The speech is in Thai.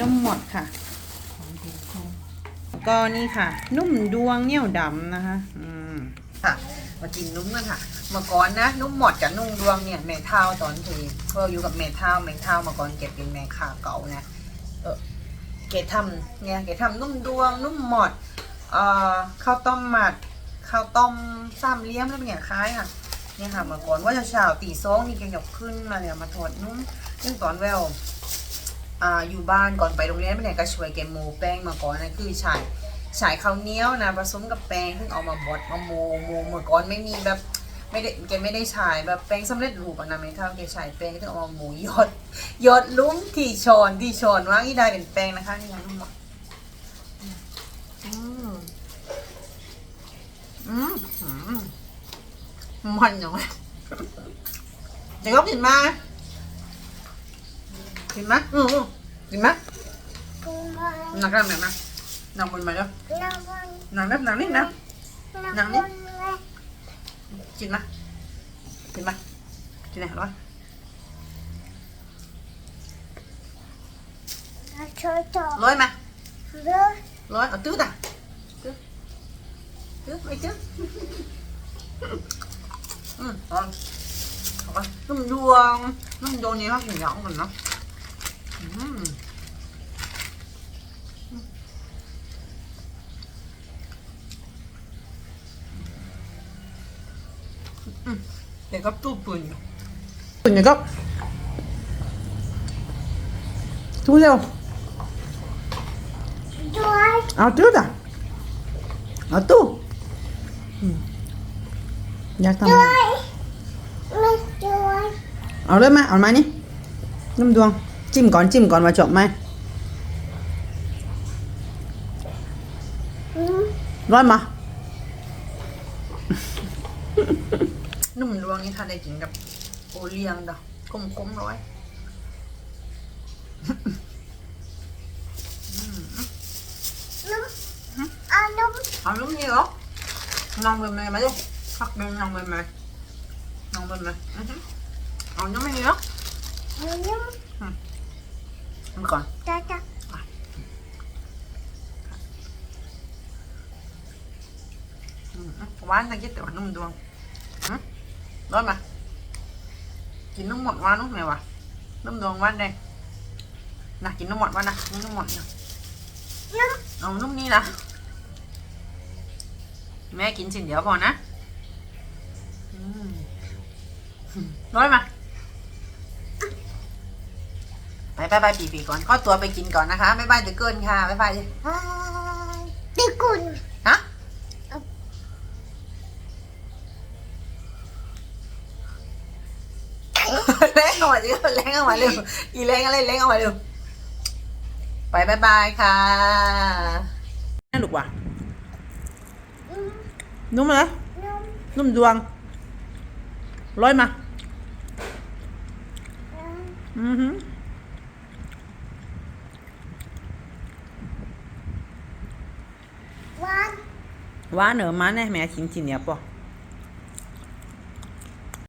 นุ่มหมดค่ะ ก็นี่ค่ะ นุ่มดวงเนี่ยวดำนะคะ อืมค่ะ มากินนุ่มกันค่ะเมื่อก่อนนะ นุ่มหมดกับนุ่งดวงเนี่ยแม่เท่าตอนที่เพื่ออยู่กับแม่เท่าแม่เท่ามาก่อนเก็บเป็นแม่ขาเก่านะเออเกดทำเนี่ยเกดทำนุ่มดวง นุ่มหมดเอ่อข้าวต้มหมัดข้าวต้มซ้ำเลี้ยมแล้วเป็นอย่างคล้ายค่ะเนี่ยค่ะเมื่อก่อนว่าจะเช้าตีสองนี่แกยกขึ้นมาเลยมาถอดนุ่มซึ่งตอนแวว อ่าอยู่บ้านก่อนไปโรงเรียนไม่ไหนก็ช่วยแกโมแป้งมาก่อนนะคือใช้ใช้ข้าวเหนียวนะผสมกับแป้งซึ่งเอามาบดมาโมโมเมื่อก่อนไม่มีแบบไม่ได้แกไม่ได้ใช้แบบแป้งสำเร็จรูปอะนะไม่เท่าแกใช้แป้งที่เอามาโมหยดหยดลุ้มที่ช้อนที่ช้อนว่างนี่ได้เป็นแป้งนะคะนี่ค่ะนุ่มหมดอืมอืมหันอย่างไรเดี๋ยวก็กินมากินมาอื ออือกินมาหนักกันไหมมาหนักบนมาแล้วหนักนิดหนักนิดนะกินมากินมากินไหนร้อยร้อยมาร้อยเอาตื้อด่ะตื้อตื้อไปตื้ออืมร้อนเอาไปนุ่มดวงนุ่มดวงนี้เขากินหยองกันเนาะอืม อืมเดี๋ยวก็ตู้ปืนอยู่ปืนเดี๋ยวก็ตู้เร็วเอาตู้อะเอาตู้อืมอยากท นุ่มดวงนี่ทานได้กินกับโอเลี้ยงดอกคมคมๆร้อยเอานุ่มนี่เหรอลองเป็นไงมาดิพักเป็นลองเป็นไงลองเป็นไงอือหือเอานุ่มนี่เหรอมันก่อนอืมหวานนะคิดแต่ว่านุ่มดวง ร้อนมากินนุ่มหมดหวานนุ่มไหมวะนุ่มดวงหวานแดงนะกินนุ่มหมดหวานนะกินนุ่มหมดนะเอานุ่มนี่นะแม่กินสิ่งเดียวพอนะอืมร้อนมา ไปไปไปปีปีก่อนก็ตัวไปกินก่อนนะคะบ๊ายบายเดี๋ยวเกินค่ะบ๊ายบายฮะ เล้งออกมาดิเล้งออกมาเร็วอีเล้งอะไรเล้งออกมาเร็วไปบายบายค่ะน่าลูกว่ะนุ่มไหมนุ่มดวงร้อยมา อือหือหวานเหนอมาแน่แม่ชิ้นชิ้นเนี้ยปะ